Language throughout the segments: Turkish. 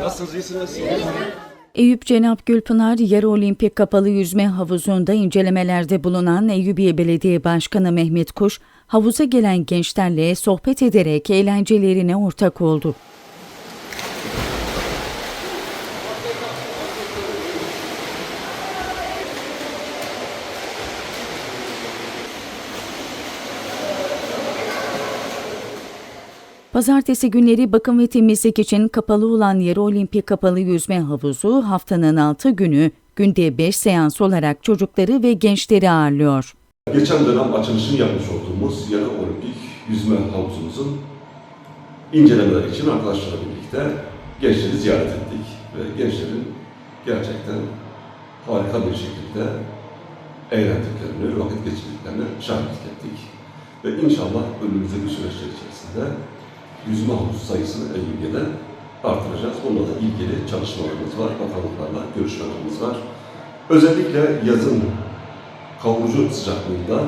Nasılsınız? İyisiniz? Eyüp Cenap Gülpınar Yarı Olimpik Kapalı Yüzme Havuzu'nda incelemelerde bulunan Eyyubiye Belediye Başkanı Mehmet Kuş, havuza gelen gençlerle sohbet ederek eğlencelerine ortak oldu. Pazartesi günleri bakım ve temizlik için kapalı olan Yarı Olimpik Kapalı Yüzme Havuzu haftanın 6 günü günde 5 seans olarak çocukları ve gençleri ağırlıyor. Geçen dönem açılışını yapmış olduğumuz Yarı Olimpik Yüzme Havuzumuzun incelemeler için arkadaşlarla birlikte gençleri ziyaret ettik. Ve gençlerin gerçekten harika bir şekilde eğlendiklerini, vakit geçirdiklerine şahitlik ettik. Ve inşallah önümüzdeki içerisinde yüzme havuzu sayısını Eyyubiye'de artıracağız. Bununla da ilgili çalışmalarımız var, bakanlıklarla görüşmelerimiz var. Özellikle yazın kavurucu sıcaklığında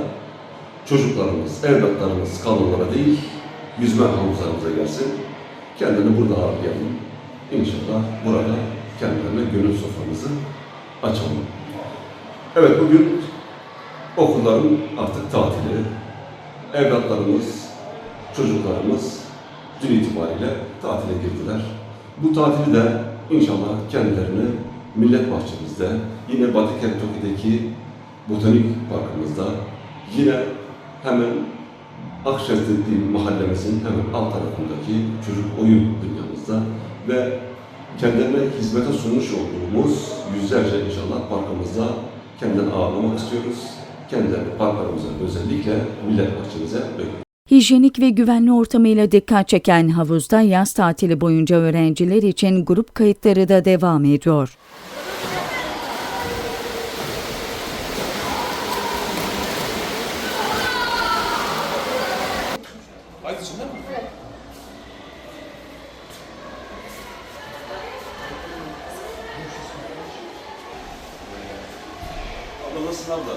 çocuklarımız, evlatlarımız kanallara değil, yüzme havuzlarımıza gelsin. Kendini burada ağırlayalım. İnşallah burada kendilerine gönül soframızı açalım. Evet bugün okulların artık tatili. Evlatlarımız, çocuklarımız dün itibariyle tatile girdiler. Bu tatili de inşallah kendilerini Millet Bahçemizde, yine Batıkent Toki'deki Botanik Parkımızda, yine hemen Akşehir mahallemizin hemen alt tarafındaki çocuk oyun dünyamızda ve kendilerine hizmete sunmuş olduğumuz yüzlerce inşallah parkımızda kendilerini ağırlamak istiyoruz. Kendilerini parklarımıza özellikle millet bahçemize bekliyoruz. Hijyenik ve güvenli ortamıyla dikkat çeken havuzda yaz tatili boyunca öğrenciler için grup kayıtları da devam ediyor. Aynısın değil mi? Abla nasılsın abla?